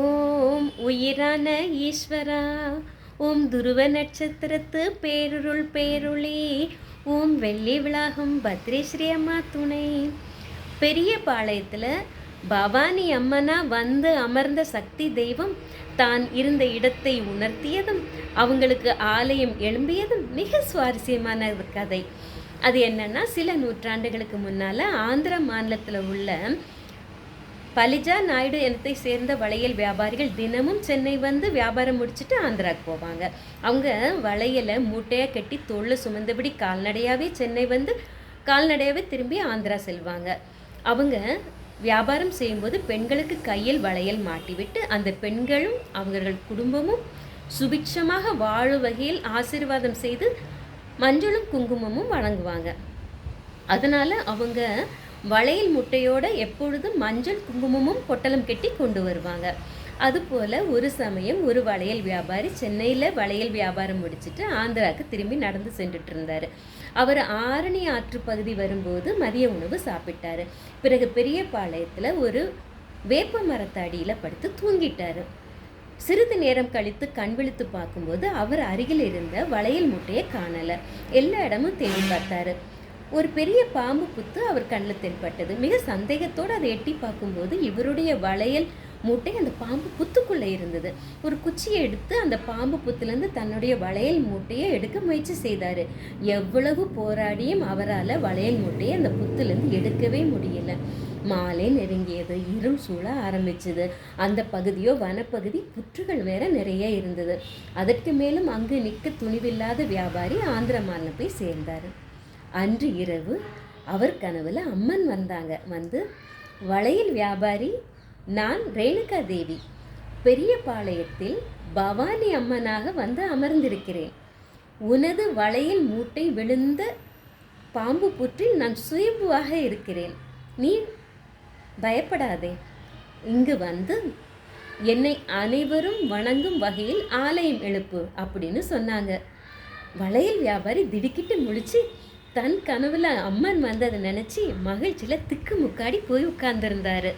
ஓம் உயிரான ஈஸ்வரா ஓம் துருவ நட்சத்திரத்து பேருருள் பேருளி ஓம் வெள்ளி விளாகம் பத்ரேஸ்ரீ அம்மா துணை. பெரிய பாளையத்தில் பவானி அம்மனா வந்து அமர்ந்த சக்தி தெய்வம் தான் இருந்த இடத்தை உணர்த்தியதும் அவங்களுக்கு ஆலயம் எழும்பியதும் மிக சுவாரஸ்யமான கதை. அது என்னன்னா சில நூற்றாண்டுகளுக்கு முன்னால் ஆந்திர மாநிலத்தில் உள்ள பலிஜா நாயுடு இனத்தை சேர்ந்த வளையல் வியாபாரிகள் தினமும் சென்னை வந்து வியாபாரம் முடிச்சுட்டு ஆந்திராவுக்கு போவாங்க. அவங்க வளையலை மூட்டையாக கட்டி தோளில் சுமந்தபடி கால்நடையாகவே சென்னை வந்து கால்நடையாகவே திரும்பி ஆந்திரா செல்வாங்க. அவங்க வியாபாரம் செய்யும்போது பெண்களுக்கு கையில் வளையல் மாட்டிவிட்டு அந்த பெண்களும் அவர்கள் குடும்பமும் சுபிக்ஷமாக வாழும் வகையில் ஆசீர்வாதம் செய்து மஞ்சளும் குங்குமமும் வழங்குவாங்க. அதனால் அவங்க வளையல் முட்டையோடு எப்பொழுதும் மஞ்சள் குங்குமமும் பொட்டலம் கட்டி கொண்டு வருவாங்க. அதுபோல் ஒரு சமயம் ஒரு வளையல் வியாபாரி சென்னையில் வளையல் வியாபாரம் முடிச்சுட்டு ஆந்திராவுக்கு திரும்பி நடந்து சென்றுட்டு இருந்தார் அவர் ஆரணி ஆற்று பகுதி வரும்போது மதிய உணவு சாப்பிட்டார். பிறகு பெரியபாளையத்தில் ஒரு வேப்ப மரத்தடியில் படுத்து தூங்கிட்டார். சிறிது நேரம் கழித்து கண் விழித்து பார்க்கும்போது அவர் அருகில் இருந்த வளையல் முட்டையை காணலை. எல்லா இடமும் தேடி பார்த்தாரு. ஒரு பெரிய பாம்பு புத்து அவர் கண்ணில் தென்பட்டது. மிக சந்தேகத்தோடு அதை எட்டி பார்க்கும்போது இவருடைய வளையல் மூட்டை அந்த பாம்பு புத்துக்குள்ளே இருந்தது. ஒரு குச்சியை எடுத்து அந்த பாம்பு புத்துலேருந்து தன்னுடைய வளையல் மூட்டையை எடுக்க முயற்சி செய்தார். எவ்வளவு போராடியும் அவரால் வளையல் மூட்டையை அந்த புத்துலேருந்து எடுக்கவே முடியல. மாலை நெருங்கியது இரும் சூழ ஆரம்பிச்சது. அந்த பகுதியோ வனப்பகுதி புற்றுகள் வேற நிறைய இருந்தது. அதற்கு மேலும் அங்கு நிற்க துணிவில்லாத வியாபாரி ஆந்திர மாநிலம் போய் சேர்ந்தார். அன்று இரவு அவர் கனவில் அம்மன் வந்தாங்க. வந்து வளையல் வியாபாரி நான் ரேணுகா தேவி. பெரிய பாளையத்தில் பவானி அம்மனாக வந்து அமர்ந்திருக்கிறேன். உனது வளையல் மூட்டை விழுந்த பாம்பு புற்றில் நான் சுயம்புவாக இருக்கிறேன். நீ பயப்படாதே. இங்கு வந்து என்னை அனைவரும் வணங்கும் வகையில் ஆலயம் எழுப்பு அப்படின்னு சொன்னாங்க. வளையல் வியாபாரி திடுக்கிட்டு முழிச்சு தன் கனவுல அம்மன் வந்ததை நினச்சி மகிழ்ச்சியில் திக்கு முக்காடி போய் உட்கார்ந்துருந்தாரு.